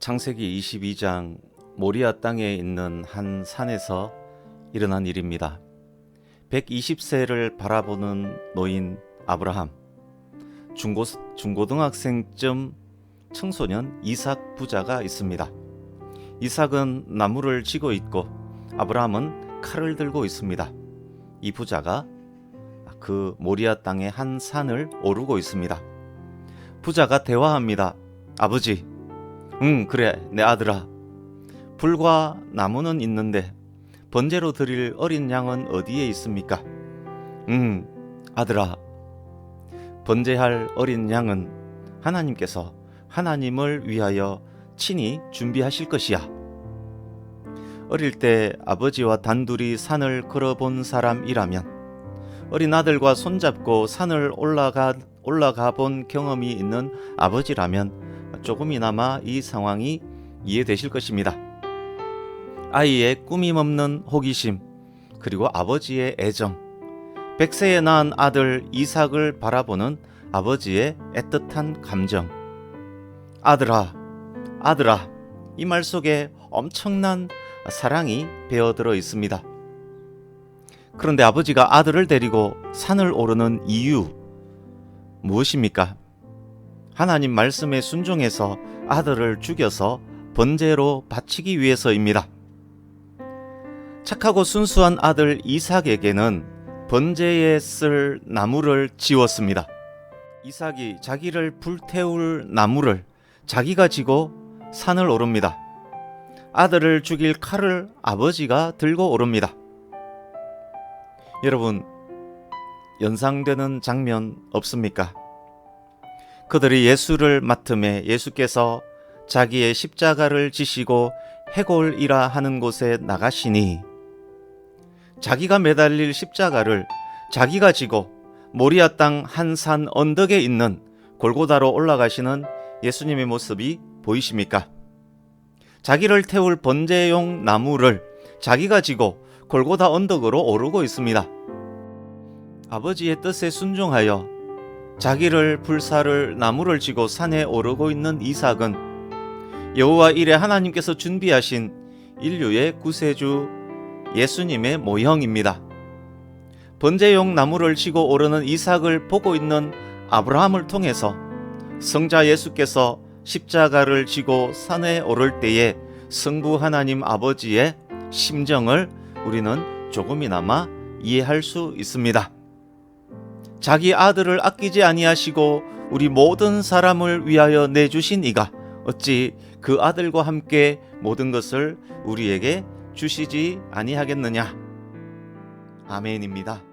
창세기 22장 모리아 땅에 있는 한 산에서 일어난 일입니다. 120세를 바라보는 노인 아브라함, 중고, 중고등학생쯤 청소년 이삭 부자가 있습니다. 이삭은 나무를 쥐고 있고 아브라함은 칼을 들고 있습니다. 이 부자가 그 모리아 땅의 한 산을 오르고 있습니다. 부자가 대화합니다. 아버지, 응, 그래, 내 아들아. 불과 나무는 있는데 번제로 드릴 어린 양은 어디에 있습니까? 응, 아들아. 번제할 어린 양은 하나님께서 하나님을 위하여 친히 준비하실 것이야. 어릴 때 아버지와 단둘이 산을 걸어본 사람이라면 어린 아들과 손잡고 산을 올라가 올라가 본 경험이 있는 아버지라면 조금이나마 이 상황이 이해되실 것입니다. 아이의 꾸밈 없는 호기심 그리고 아버지의 애정 백세에 낳은 아들 이삭을 바라보는 아버지의 애틋한 감정 아들아 아들아 이 말 속에 엄청난 사랑이 배어들어 있습니다. 그런데 아버지가 아들을 데리고 산을 오르는 이유 무엇입니까? 하나님 말씀에 순종해서 아들을 죽여서 번제로 바치기 위해서입니다. 착하고 순수한 아들 이삭에게는 번제에 쓸 나무를 지웠습니다. 이삭이 자기를 불태울 나무를 자기가 지고 산을 오릅니다. 아들을 죽일 칼을 아버지가 들고 오릅니다. 여러분, 연상되는 장면 없습니까? 그들이 예수를 맡음에 예수께서 자기의 십자가를 지시고 해골이라 하는 곳에 나가시니 자기가 매달릴 십자가를 자기가 지고 모리아 땅 한 산 언덕에 있는 골고다로 올라가시는 예수님의 모습이 보이십니까? 자기를 태울 번제용 나무를 자기가 지고 골고다 언덕으로 오르고 있습니다. 아버지의 뜻에 순종하여 자기를 불사를 나무를 지고 산에 오르고 있는 이삭은 여호와 이래 하나님께서 준비하신 인류의 구세주 예수님의 모형입니다. 번제용 나무를 지고 오르는 이삭을 보고 있는 아브라함을 통해서 성자 예수께서 십자가를 지고 산에 오를 때에 성부 하나님 아버지의 심정을 우리는 조금이나마 이해할 수 있습니다. 자기 아들을 아끼지 아니하시고 우리 모든 사람을 위하여 내주신 이가 어찌 그 아들과 함께 모든 것을 우리에게 주시지 아니하겠느냐. 아멘입니다.